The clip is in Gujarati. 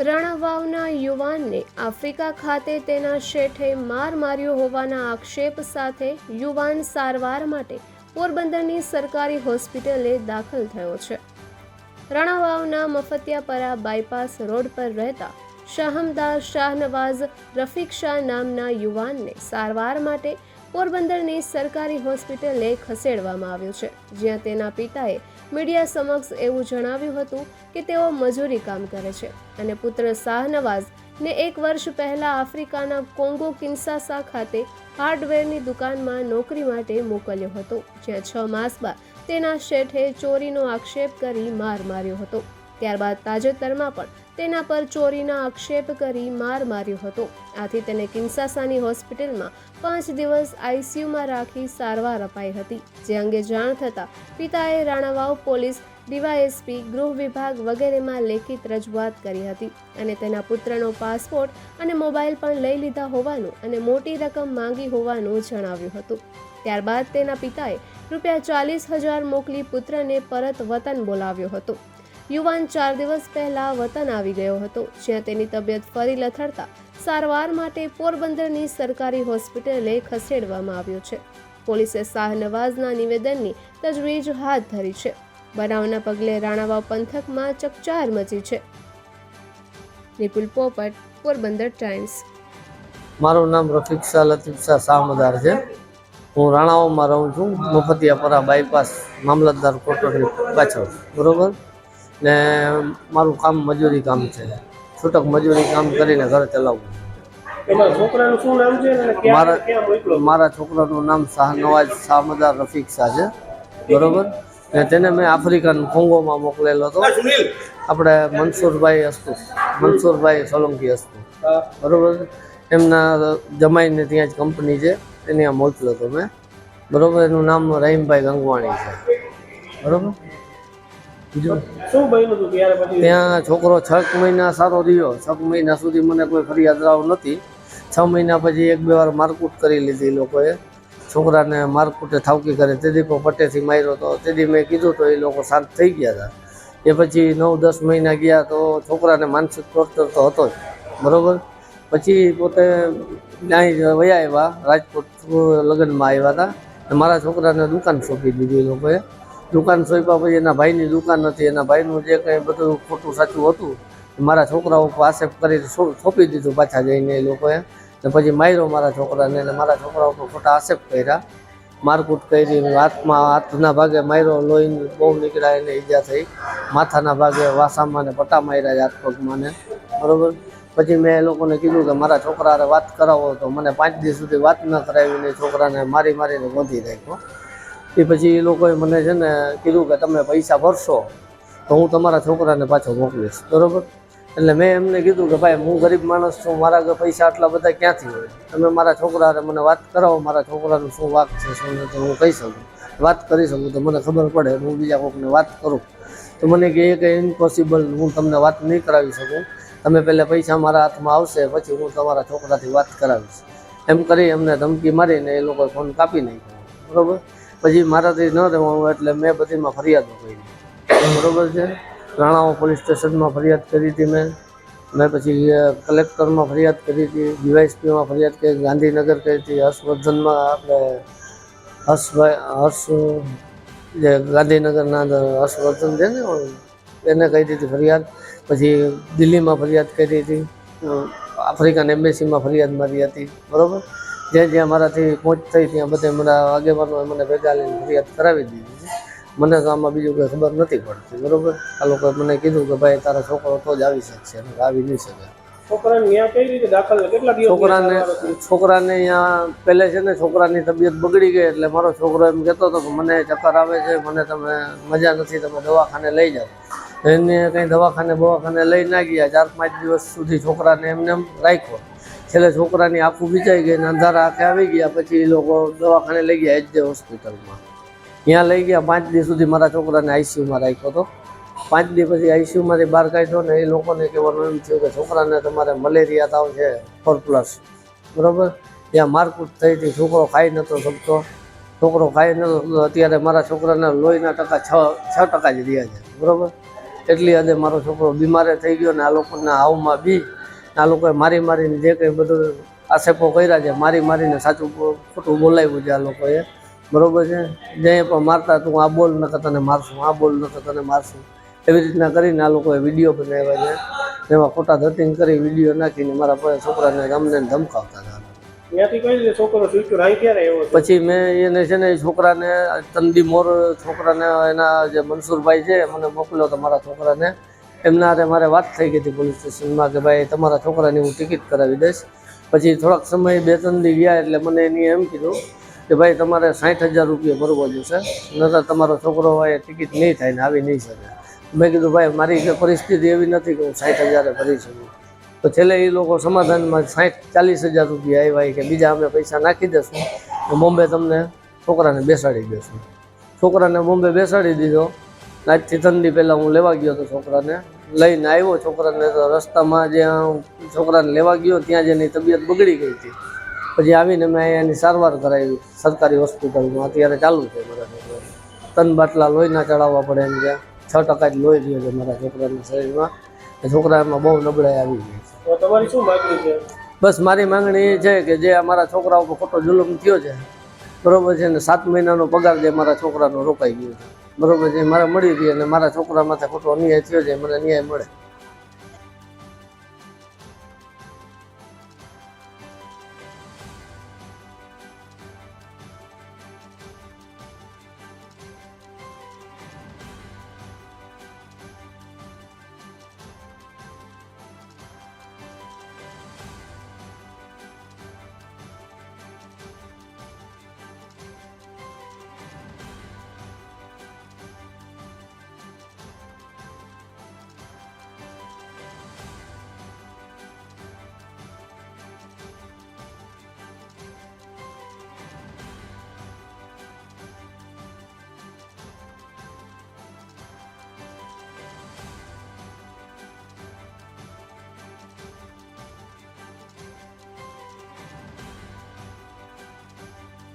રણાવાવના યુવાનને આફ્રિકા ખાતે તેના શેઠે માર માર્યો હોવાના આક્ષેપ સાથે યુવાન સારવાર માટે પોરબંદરની સરકારી હોસ્પિટલે દાખલ થયો છે. રણાવાવના મફતિયાપરા બાયપાસ રોડ પર રહેતા શાહમદાર શાહનવાઝ રફીક શાહ નામના યુવાનને સારવાર માટે પોરબંદરની સરકારી હોસ્પિટલે ખસેડવામાં આવ્યો છે, જ્યાં તેના પિતાએ મીડિયા સમક્ષ એવું જણાવ્યું હતું કે તેઓ મજૂરી કામ કરે છે અને પુત્ર શાહનવાઝ ને એક વર્ષ પહેલા આફ્રિકાના કોંગો કિન્સાસા ખાતે હાર્ડવેરની દુકાનમાં નોકરી માટે મોકલ્યો હતો, જ્યાં છ માસ બાદ તેના શેઠે ચોરીનો આક્ષેપ કરી માર માર્યો હતો. ત્યારબાદ તાજેતરમાં પણ તેના પર ચોરીના આક્ષેપ કરી માર માર્યો હતો. આથી તેને કિન્સાસાની હોસ્પિટલમાં પાંચ દિવસ આઈસીયુમાં રાખી સારવાર અપાઈ હતી. જે અંગે જાણ થતાં પિતાએ રાણાવાવ પોલીસ, ડીવાયએસપી, ગૃહ વિભાગ વગેરેમાં લેખિત રજૂઆત કરી હતી અને તેના પુત્રનો પાસપોર્ટ અને મોબાઈલ પણ લઈ લીધા હોવાનું અને મોટી રકમ માંગી હોવાનું જણાવ્યું હતું. ત્યારબાદ તેના પિતાએ રૂપિયા ચાલીસ હજાર મોકલી પુત્રને પરત વતન બોલાવ્યો હતો. યુવાન ચાર દિવસ પહેલા વતન આવી ગયો હતો, જ્યાં તેની તબિયત ફરી લથડતા સારવાર માટે પોરબંદરની સરકારી હોસ્પિટલે ખસેડવામાં આવ્યો છે. પોલીસે શાહનવાઝના નિવેદનની તજવીજ હાથ ધરી છે. બનાવના પગલે રાણાવાવ પંથકમાં ચકચાર મચી છે. નિપુલ પોપટ, પોરબંદર ટાઈમ્સ. મારું નામ રફીક શાહ, લતીફ શાહ સામદાર છે. હું રાણાઓમાં રહું છું. મફતિયાપરા બાયપાસ મામલતદાર કોટરની પાછળ. બરોબર? ને મારું કામ મજૂરી કામ છે. છૂટક મજૂરી કામ કરીને ઘર ચલાવવું મારા- મારા છોકરાનું નામ શાહનવાજ સામદાર રફીક શાહ છે. બરોબર? ને તેને મેં આફ્રિકન કોંગોમાં મોકલેલો હતો. આપણે મનસુરભાઈ હસ્તુ મનસુરભાઈ સોલંકી હસ્તુ. બરોબર? એમના જમાઈને ત્યાં જ કંપની છે. એને મોકલ્યો હતો મેં. બરોબર? એનું નામ રહીમભાઈ ગંગવાણી છે. બરોબર? ત્યાં છોકરો છ મહિના સારો રહ્યો. છ મહિના સુધી મને કોઈ ફરિયાદ રાવ નથી. છ મહિના પછી એક બે વાર મારકૂટ કરી લીધી લોકોએ. છોકરાને મારકૂટે થાવકી કરે. તેથી પણ પટ્ટેથી માર્યો તો. તેથી મેં કીધું તો એ લોકો શાંત થઈ ગયા હતા. એ પછી નવ દસ મહિના ગયા તો છોકરાને માનસિક ટોર્ચર તો હતો જ. બરાબર? પછી પોતે ત્યાં વયા આવ્યા. રાજકોટ લગ્નમાં આવ્યા હતા. મારા છોકરાને દુકાન સોંપી દીધી એ લોકોએ. દુકાન સોંપ્યા પછી એના ભાઈની દુકાન હતી, એના ભાઈનું જે કંઈ બધું ખોટું સાચું હતું મારા છોકરાઓ પાસે કરી સોંપી દીધું પાછા જઈને એ લોકોએ. ને પછી માર્યો મારા છોકરાને અને મારા છોકરાઓ ઉપર ખોટા આક્ષેપ કર્યા. મારકૂટ કરી હાથમાં, હાથના ભાગે માર્યો લોહી બહુ નીકળ્યા એને ઈજા થઈ. માથાના ભાગે વાસામાં ને પટ્ટા માર્યા હાથ પગમાં ને. બરાબર? પછી મેં એ લોકોને કીધું કે મારા છોકરા હારે વાત કરાવો તો મને પાંચ દિવસ સુધી વાત ન કરાવીને છોકરાને મારી મારીને ગોંધી રાખ્યો એ પછી એ લોકોએ મને છે ને કીધું કે તમે પૈસા ભરશો તો હું તમારા છોકરાને પાછો મોકલીશ. બરાબર? એટલે મેં એમને કીધું કે ભાઈ હું ગરીબ માણસ છું, મારા પૈસા આટલા બધા ક્યાંથી હોય? તમે મારા છોકરા હારે મને વાત કરાવો, મારા છોકરાનું શું વાક છે, શું નથી, હું કહી શકું. વાત કરી શકું તો મને ખબર પડે, હું બીજા કોઈકને વાત કરું. તો મને કે એ કંઈ ઇમ્પોસિબલ હું તમને વાત નહીં કરાવી શકું. તમે પહેલાં પૈસા મારા હાથમાં આવશે, પછી હું તમારા છોકરાથી વાત કરાવીશ. એમ કરી એમને ધમકી મારીને એ લોકોએ ફોન કાપી નાખ્યો. બરોબર? પછી મારાથી ન રહેવાનું એટલે મેં બધીમાં ફરિયાદો કરી. બરોબર છે? રાણાઓ પોલીસ સ્ટેશનમાં ફરિયાદ કરી હતી મેં. મેં પછી કલેક્ટરમાં ફરિયાદ કરી હતી, ડીવાયસપીમાં ફરિયાદ કરી, ગાંધીનગર કરી હતી, હર્ષવર્ધનમાં આપણે હર્ષભાઈ, હર્ષ, જે ગાંધીનગરના અંદર હર્ષવર્ધન છે ને, એને કહી દીધી ફરિયાદ. પછી દિલ્હીમાં ફરિયાદ કરી હતી આફ્રિકન એમ્બેસીમાં ફરિયાદ મારી હતી. બરોબર? જ્યાં જ્યાં મારાથી પહોંચ થઈ ત્યાં બધે મારા આગેવાનો મને ભેગા લઈને ફરિયાદ કરાવી દીધી મને તો આમાં બીજું કંઈ ખબર નથી પડતી બરોબર? આ લોકોએ મને કીધું કે ભાઈ તારા છોકરો તો જ આવી શકશે આવી નહીં શકે. છોકરાને છોકરાને અહીંયા પહેલે છે ને છોકરાની તબિયત બગડી ગઈ એટલે મારો છોકરો એમ કહેતો હતો કે મને ચક્કર આવે છે મને તમે મજા નથી તમે દવાખાને લઈ જાઓ. એને કંઈ દવાખાને બવાખાને લઈ ના ગયા ચાર પાંચ દિવસ સુધી છોકરાને એમને એમ રાખ્યો. છેલ્લે છોકરાની આંખું ભીચાઈ ગઈ અંધારા આંખે આવી ગયા. પછી એ લોકો દવાખાને લઈ ગયા એચ હોસ્પિટલમાં. ત્યાં લઈ ગયા. પાંચ દિવસ સુધી મારા છોકરાને આઈસીયુમાં રાખ્યો હતો. પાંચ દિવસ પછી આઈસીયુમાંથી બહાર કાઢ્યો ને એ લોકોને કહેવાનું એમ થયું કે છોકરાને તમારે મલેરિયા તાવ છે, ફોર પ્લસ. બરાબર? ત્યાં મારકૂટ થઈ હતી. છોકરો ખાઈ નહોતો શકતો. છોકરો ખાઈ નહોતો. અત્યારે મારા છોકરાના લોહીના ટકા છ છ ટકા જ રહ્યા છે. બરાબર? એટલી હદે મારો છોકરો બીમારે થઈ ગયો ને આ લોકોના હાવમાં બી આ લોકોએ મારી મારીને જે કંઈ બધું આક્ષેપો કર્યા છે મારી મારીને સાચું ખોટું બોલાવ્યું છે આ લોકોએ. બરોબર છે? જે પણ મારતા તું આ બોલ નકર તને મારશું આ બોલ નકર તને મારશું. એવી રીતના કરીને આ લોકોએ વીડિયો બનાવ્યા છે. એમાં ખોટા ધટિંગ કરી વીડિયો નાખીને મારા છોકરાને અમને ધમકાવતા હતા. પછી મેં એને છે ને એ છોકરાને તંદી મોર છોકરાને એના જે મનસુરભાઈ છે મને મોકલ્યો તો મારા છોકરાને. એમના હારે મારે વાત થઈ ગઈ હતી પોલીસ સ્ટેશનમાં કે ભાઈ તમારા છોકરાની હું ટિકિટ કરાવી દઈશ. પછી થોડાક સમય બે ત્રણ દી ગયા એટલે મને એની એમ કીધું કે ભાઈ તમારે સાઠ હજાર રૂપિયા ભરવો જોશે નતર તમારો છોકરો હોય ટિકિટ નહીં થાય ને આવી નહીં શકે. મેં કીધું ભાઈ મારી પરિસ્થિતિ એવી નથી કે હું સાઠ હજારે ભરી શકું. તો છેલ્લે એ લોકો સમાધાનમાં સાઠ ચાલીસ હજાર રૂપિયા આવ્યા કે બીજા અમે પૈસા નાખી દઈશું બોમ્બે તમને છોકરાને બેસાડી દઈશું છોકરાને બોમ્બે બેસાડી દીધો આજથી ઠંડી પહેલાં હું લેવા ગયો હતો છોકરાને. લઈને આવ્યો છોકરાને તો રસ્તામાં જ્યાં છોકરાને લેવા ગયો ત્યાં જ એની તબિયત બગડી ગઈ હતી. પછી આવીને મેં એની સારવાર કરાવી સરકારી હોસ્પિટલમાં. અત્યારે ચાલુ છે મારા ત્રણ બાટલા લોહીના ચડાવવા પડે એમ જ્યાં છ ટકા જ લોહી રહ્યો છે મારા છોકરાના શરીરમાં. છોકરા છોકરામાં બહુ નબળાઈ આવી ગઈ છે. તમારી શું માગણી છે? બસ મારી માંગણી એ છે કે જે અમારા છોકરા ઉપર ખોટો જુલમ થયો છે બરોબર છે ને સાત મહિનાનો પગાર જે મારા છોકરાનો રોકાઈ ગયો છે. બરોબર છે મારે મળી રહી અને મારા છોકરા માથે ખોટો અન્યાય થયો છે મને ન્યાય મળે.